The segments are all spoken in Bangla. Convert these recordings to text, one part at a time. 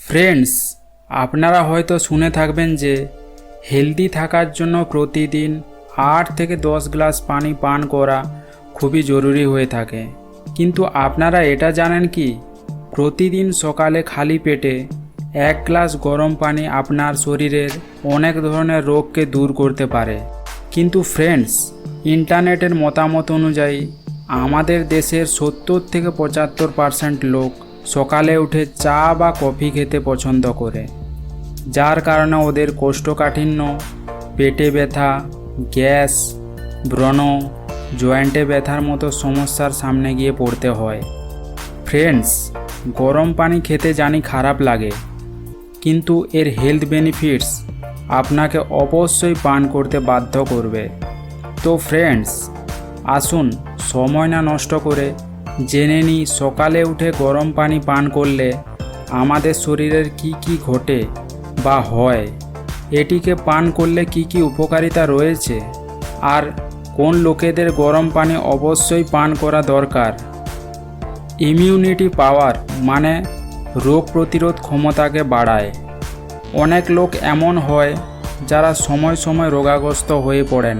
ফ্রেন্ডস, আপনারা হয়তো শুনে থাকবেন যে হেলদি থাকার জন্য প্রতিদিন আট থেকে দশ গ্লাস পানি পান করা খুবই জরুরি হয়ে থাকে। কিন্তু আপনারা এটা জানেন কি? প্রতিদিন সকালে খালি পেটে এক গ্লাস গরম পানি আপনার শরীরের অনেক ধরনের রোগকে দূর করতে পারে। কিন্তু ফ্রেন্ডস, ইন্টারনেটের মতামত অনুযায়ী আমাদের দেশের সত্তর থেকে পঁচাত্তর পার্সেন্ট লোক সকালে উঠে চা বা কফি খেতে পছন্দ করে, যার কারণে ওদের কোষ্ঠকাঠিন্য, পেটে ব্যথা, গ্যাস, ব্রণ, জয়েন্টে ব্যথার মতো সমস্যার সামনে গিয়ে পড়তে হয়। ফ্রেন্ডস, গরম পানি খেতে জানি খারাপ লাগে, কিন্তু এর হেলথ বেনিফিটস আপনাকে অবশ্যই পান করতে বাধ্য করবে। তো ফ্রেন্ডস, আসুন সময় না নষ্ট করে জেনে নিই সকালে উঠে গরম পানি পান করলে আমাদের শরীরের কি কি ঘটে বা হয়, এটিকে পান করলে কি কি উপকারিতা রয়েছে, আর কোন লোকেদের গরম পানি অবশ্যই পান করা দরকার। ইমিউনিটি পাওয়ার মানে রোগ প্রতিরোধ ক্ষমতাকে বাড়ায়। অনেক লোক এমন হয় যারা সময় সময় রোগাগ্রস্ত হয়ে পড়েন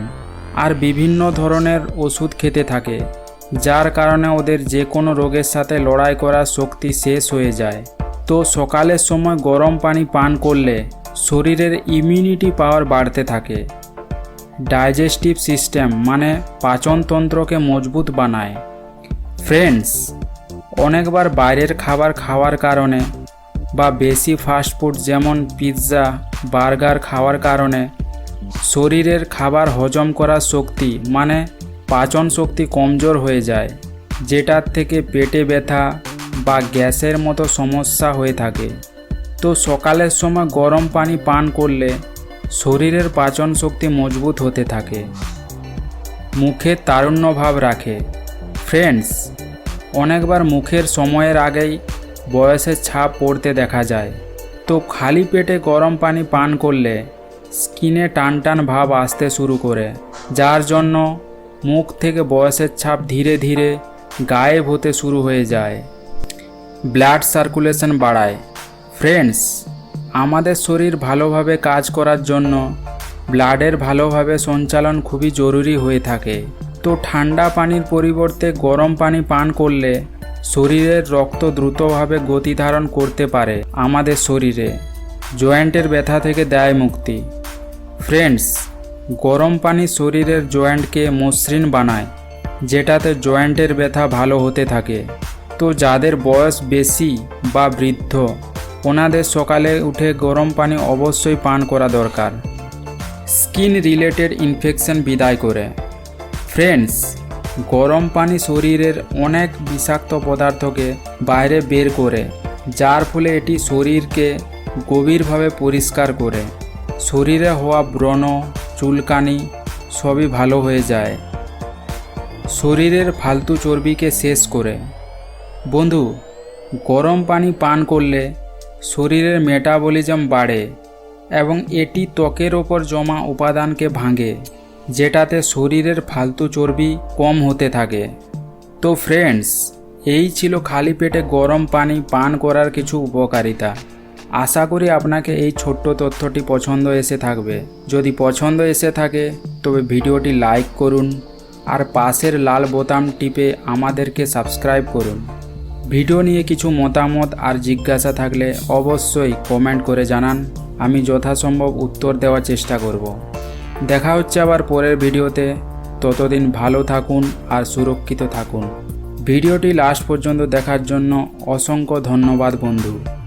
আর বিভিন্ন ধরনের ওষুধ খেতে থাকে। যার কারণে ওদের যে কোনো রোগের সাথে লড়াই করার শক্তি শেষ হয়ে যায়। তো সকালের সময় গরম পানি পান করলে শরীরের ইমিউনিটি পাওয়ার বাড়তে থাকে। ডাইজেস্টিভ সিস্টেম মানে পাচনতন্ত্রকে মজবুত বানায়। ফ্রেন্ডস অনেকবার বাইরের খাবার খাওয়ার কারণে বা বেশি ফাস্টফুড যেমন পিৎজা বার্গার খাওয়ার কারণে শরীরের খাবার হজম করার শক্তি মানে পাচন শক্তি কমজোর হয়ে যায়, যেটার থেকে পেটে ব্যথা বা গ্যাসের মতো সমস্যা হয়ে থাকে। তো সকালের সময় গরম পানি পান করলে শরীরের পাচন শক্তি মজবুত হতে থাকে। মুখে তারুণ্য ভাব রাখে। ফ্রেন্ডস, অনেকবার মুখের সময়ের আগেই বয়সের ছাপ পড়তে দেখা যায়। তো খালি পেটে গরম পানি পান করলে স্কিনে টান টান ভাব আসতে শুরু করে, যার জন্য মুখ থেকে বয়সের ছাপ ধীরে ধীরে গায়েব হতে শুরু হয়ে যায়। ব্লাড সার্কুলেশন বাড়ায়। ফ্রেন্ডস, আমাদের শরীর ভালোভাবে কাজ করার জন্য ব্লাডের ভালোভাবে সঞ্চালন খুবই জরুরি হয়ে থাকে। তো ঠান্ডা পানির পরিবর্তে গরম পানি পান করলে শরীরের রক্ত দ্রুতভাবে গতি ধারণ করতে পারে আমাদের শরীরে। জয়েন্টের ব্যথা থেকে দেয় মুক্তি। ফ্রেন্ডস গরম পানি শরীরের জয়েন্টকে মসৃণ বানায়, যেটাতে জয়েন্টের ব্যথা ভালো হতে থাকে। তো যাদের বয়স বেশি বা বৃদ্ধ, ওনাদের সকালে উঠে গরম পানি অবশ্যই পান করা দরকার। স্কিন রিলেটেড ইনফেকশন বিদায় করে। ফ্রেন্ডস, গরম পানি শরীরের অনেক বিষাক্ত পদার্থকে বাইরে বের করে, যার ফলে এটি শরীরকে গভীরভাবে পরিষ্কার করে। শরীরে হওয়া ব্রণ চুলকানি সবই ভালো হয়ে যায়। শরীরের ফালতু চর্বিকে শেষ করে। বন্ধু, গরম পানি পান করলে শরীরের মেটাবলিজম বাড়ে এবং এটি ত্বকের ওপর জমা উপাদানকে ভাঙে, যেটাতে শরীরের ফালতু চর্বি কম হতে থাকে। তো ফ্রেন্ডস এই ছিল খালি পেটে গরম পানি পান করার কিছু উপকারিতা। আশা করি আপনাকে এই ছোট্ট তথ্যটি পছন্দ এসে থাকবে। যদি পছন্দ এসে থাকে, তবে ভিডিওটি লাইক করুন আর পাশের লাল বোতাম টিপে আমাদেরকে সাবস্ক্রাইব করুন। ভিডিও নিয়ে কিছু মতামত আর জিজ্ঞাসা থাকলে অবশ্যই কমেন্ট করে জানান। আমি যথাসম্ভব উত্তর দেওয়ার চেষ্টা করব। দেখা হচ্ছে আবার পরের ভিডিওতে। ততদিন ভালো থাকুন আর সুরক্ষিত থাকুন। ভিডিওটি লাস্ট পর্যন্ত দেখার জন্য অসংখ্য ধন্যবাদ বন্ধু।